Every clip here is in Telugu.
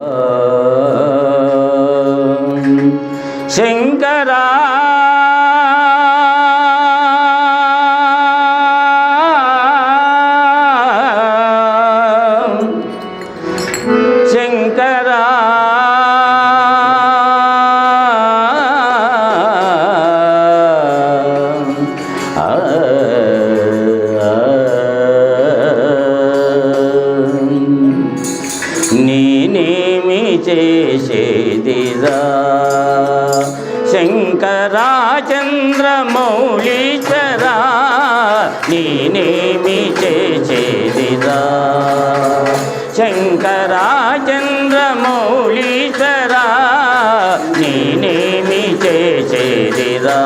శంకరా శంకరాచంద్రమౌళీచరా నేనేమి చేసేదిరా శంకరాచంద్ర శంకరాచంద్రమౌళీచరా నేనేమి చేసేదిరా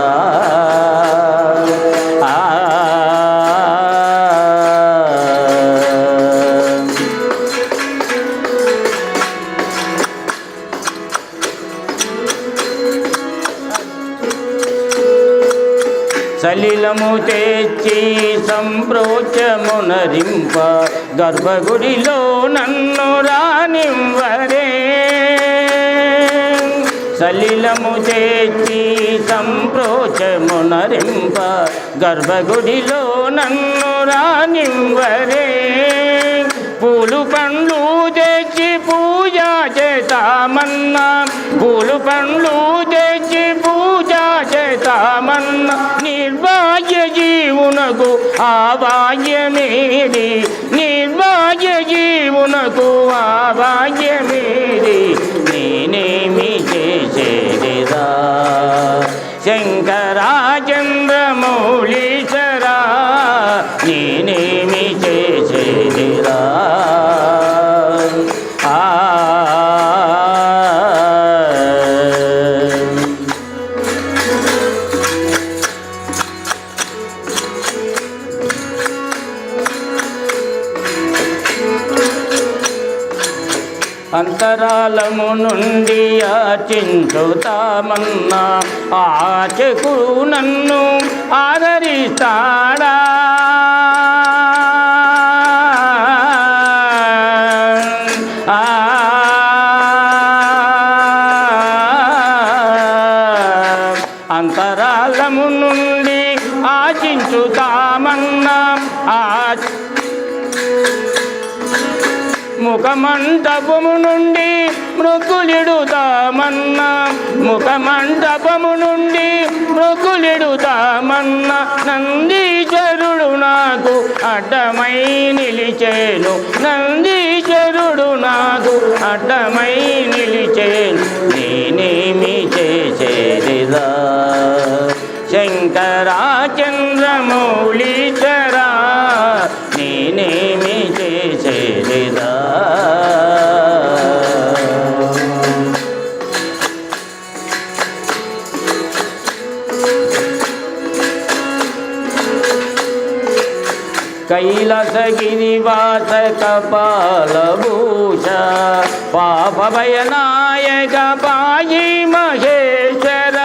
సలిలము తెచ్చి సంప్రోచమునరింప గర్భగుడిలో నన్ను రానివ్వరే. సలిలము తెచ్చి సంప్రోచమునరింప గర్భగుడిలో నన్ను రానివ్వరే. పూలు పండ్లు తెచ్చి పూజ చేతామన్నా పూలు పండ్లు తెచ్చి పూజ ರಾಮನ್ನ ನಿರ್ವಾಯ ಜೀವನಗೂ ಆವಾಯ ಮೇಡಿ ನಿರ್ವಾಯ ಜೀವನಗೂ ಆವಾಯ ಮೇಡಿ అంతరాలము నుండి ఆచించుతామన్నా ఆచకు నన్ను ఆదరిస్తాడా? ఆ. అంతరాలము నుండి ఆచించుతా ముఖమంటపము నుండి మృకులిడుతామన్నా ముఖమంటపము నుండి మృకులిడుతామన్నా నందీశ్వరుడు నాకు అడ్డమై నిలిచేను. నందీశ్వరుడు నాకు అడ్డమై నిలిచేను. నేనేమి చేసేదిరా? శంకరాచంద్రమౌళీశ్వరా. నేనే కైలాసగిరివాస కపాలభూష పాప భయనాయక పాయి మహేశ్వర.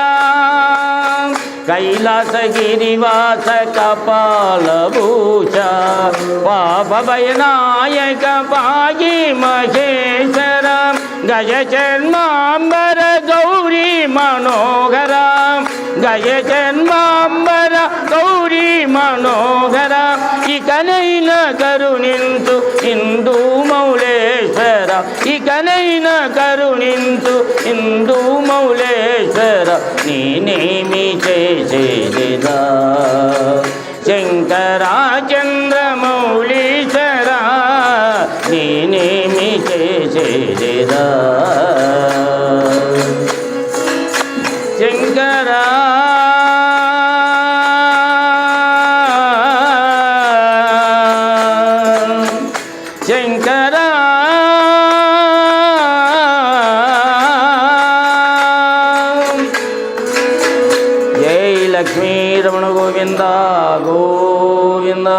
కైలాసగిరివాస కపాలభూష పాప భయనాయక పాయి మహేశ్వర. గజ చర్మాంబర గౌరీ మనోహర గజ చర్మాంబర మనోహర ఇకనైన కరుణింతు హిందూ మౌళేశ్వర ఇకనైన కరుణింతు హిందూ మౌళేశ్వర నేనేమి చేసేదిరా శంకరాచంద్రమౌళీశ్వర నేనేమి చేసేదిరా ലക്ഷ്മീ രമണ ഗോവിന്ദ ഗോവിന്ദ